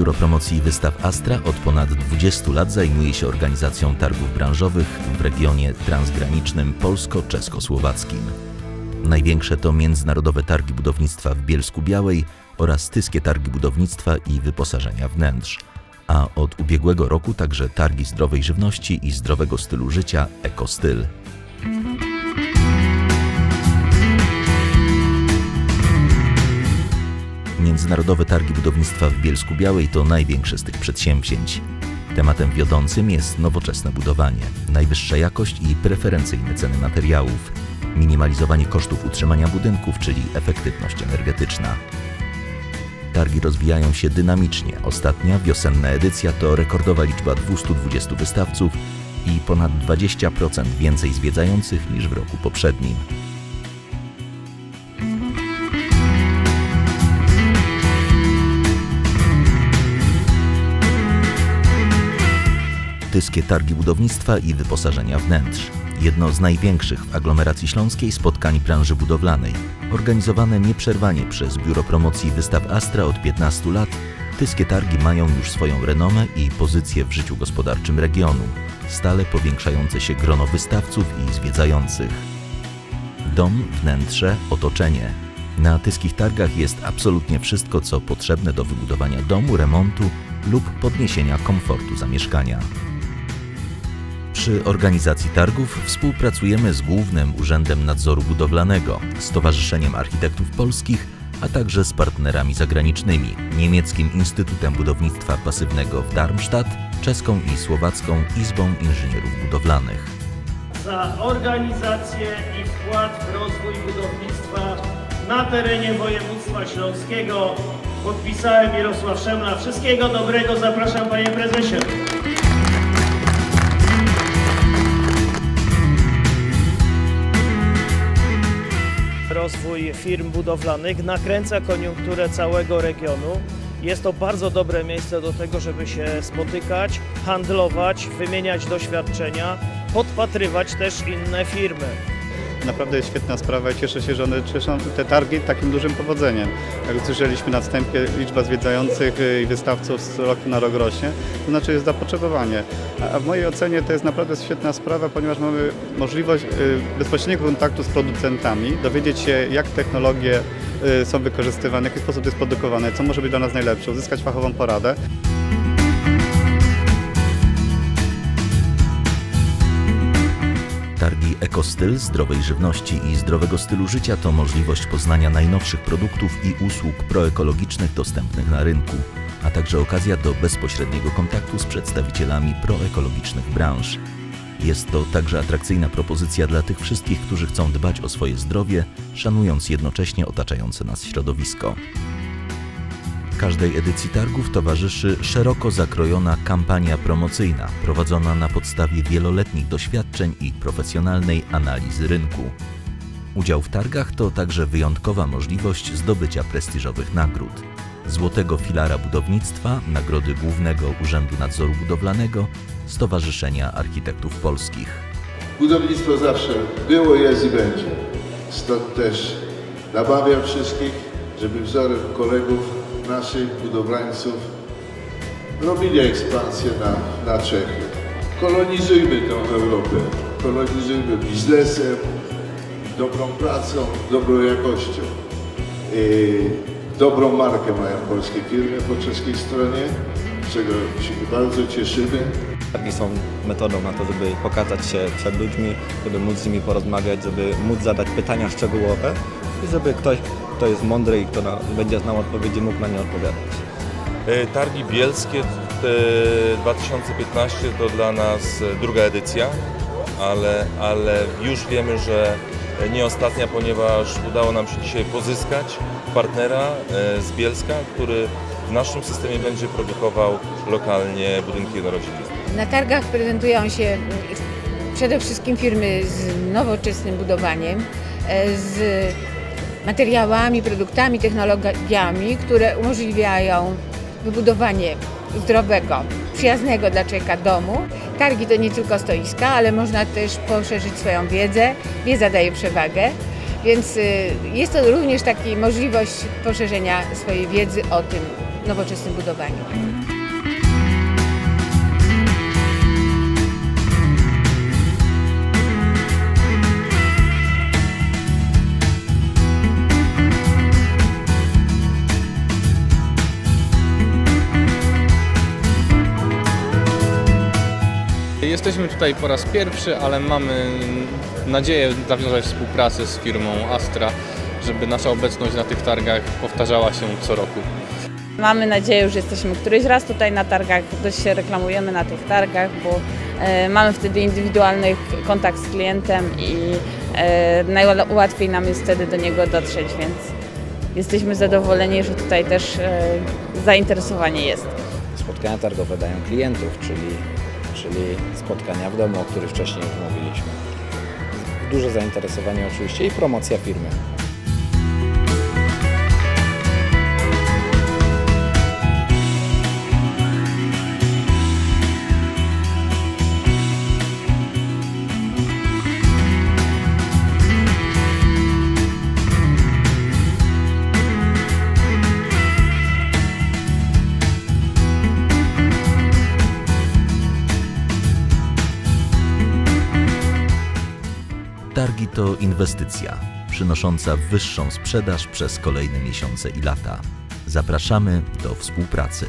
Biuro Promocji i Wystaw Astra od ponad 20 lat zajmuje się organizacją targów branżowych w regionie transgranicznym polsko-czesko-słowackim. Największe to Międzynarodowe Targi Budownictwa w Bielsku Białej oraz Tyskie Targi Budownictwa i Wyposażenia Wnętrz, a od ubiegłego roku także Targi Zdrowej Żywności i Zdrowego Stylu Życia EkoStyl. Międzynarodowe Targi Budownictwa w Bielsku Białej to największe z tych przedsięwzięć. Tematem wiodącym jest nowoczesne budowanie, najwyższa jakość i preferencyjne ceny materiałów, minimalizowanie kosztów utrzymania budynków, czyli efektywność energetyczna. Targi rozwijają się dynamicznie. Ostatnia wiosenna edycja to rekordowa liczba 220 wystawców i ponad 20% więcej zwiedzających niż w roku poprzednim. Tyskie Targi Budownictwa i Wyposażenia Wnętrz. Jedno z największych w aglomeracji śląskiej spotkań branży budowlanej. Organizowane nieprzerwanie przez Biuro Promocji Wystaw Astra od 15 lat, Tyskie Targi mają już swoją renomę i pozycję w życiu gospodarczym regionu. Stale powiększające się grono wystawców i zwiedzających. Dom, wnętrze, otoczenie. Na tyskich targach jest absolutnie wszystko, co potrzebne do wybudowania domu, remontu lub podniesienia komfortu zamieszkania. Przy organizacji targów współpracujemy z Głównym Urzędem Nadzoru Budowlanego, Stowarzyszeniem Architektów Polskich, a także z partnerami zagranicznymi, Niemieckim Instytutem Budownictwa Pasywnego w Darmstadt, czeską i słowacką Izbą Inżynierów Budowlanych. za organizację i wkład w rozwój budownictwa na terenie województwa śląskiego. Podpisałem Mirosław Szemla. Wszystkiego dobrego. Zapraszam panie prezesie. Rozwój firm budowlanych nakręca koniunkturę całego regionu. Jest to bardzo dobre miejsce do tego, żeby się spotykać, handlować, wymieniać doświadczenia, podpatrywać też inne firmy. Naprawdę jest świetna sprawa i cieszę się, że one cieszą te targi takim dużym powodzeniem. Jak słyszeliśmy na wstępie, liczba zwiedzających y, i wystawców z roku na rok rośnie, to znaczy jest zapotrzebowanie. A w mojej ocenie to jest naprawdę świetna sprawa, ponieważ mamy możliwość y, bezpośredniego kontaktu z producentami, dowiedzieć się jak technologie y, są wykorzystywane, w jaki sposób jest produkowane, co może być dla nas najlepsze, uzyskać fachową poradę. EkoStyl, zdrowej żywności i zdrowego stylu życia to możliwość poznania najnowszych produktów i usług proekologicznych dostępnych na rynku, a także okazja do bezpośredniego kontaktu z przedstawicielami proekologicznych branż. Jest to także atrakcyjna propozycja dla tych wszystkich, którzy chcą dbać o swoje zdrowie, szanując jednocześnie otaczające nas środowisko. Każdej edycji targów towarzyszy szeroko zakrojona kampania promocyjna, prowadzona na podstawie wieloletnich doświadczeń i profesjonalnej analizy rynku. Udział w targach to także wyjątkowa możliwość zdobycia prestiżowych nagród. Złotego Filara Budownictwa, Nagrody Głównego Urzędu Nadzoru Budowlanego, Stowarzyszenia Architektów Polskich. Budownictwo zawsze było, jest i będzie. Stąd też namawiam wszystkich, żeby wzorem kolegów naszych budowlańców robili ekspansję na, na Czechy. Kolonizujmy tą Europę. Kolonizujmy biznesem, dobrą pracą, dobrą jakością. Yy, dobrą markę mają polskie firmy po czeskiej stronie, z czego się bardzo cieszymy. Targi są metodą na to, żeby pokazać się przed ludźmi, żeby móc z nimi porozmawiać, żeby móc zadać pytania szczegółowe i żeby ktoś, kto jest mądry i kto na, będzie znał odpowiedzi, mógł na nie odpowiadać. E, Targi Bielskie e, 2015 to dla nas e, druga edycja, ale, ale już wiemy, że nie ostatnia, ponieważ udało nam się dzisiaj pozyskać partnera e, z Bielska, który w naszym systemie będzie produkował lokalnie budynki jednorodzinne. Na targach prezentują się przede wszystkim firmy z nowoczesnym budowaniem, e, z materiałami, produktami, technologiami, które umożliwiają wybudowanie zdrowego, przyjaznego dla człowieka domu. Targi to nie tylko stoiska, ale można też poszerzyć swoją wiedzę. Wiedza daje przewagę, więc y, jest to również taka możliwość poszerzenia swojej wiedzy o tym, nowoczesnym budowaniu. Jesteśmy tutaj po raz pierwszy, ale mamy nadzieję nawiązać współpracę z firmą Astra, żeby nasza obecność na tych targach powtarzała się co roku. Mamy nadzieję, że jesteśmy któryś raz tutaj na targach, dość się reklamujemy na tych targach, bo e, mamy wtedy indywidualny kontakt z klientem i e, najłatwiej nam jest wtedy do niego dotrzeć, więc jesteśmy zadowoleni, że tutaj też e, zainteresowanie jest. Spotkania targowe dają klientów, czyli, czyli spotkania w domu, o których wcześniej już mówiliśmy. Duże zainteresowanie oczywiście i promocja firmy. To inwestycja, przynosząca wyższą sprzedaż przez kolejne miesiące i lata. Zapraszamy do współpracy.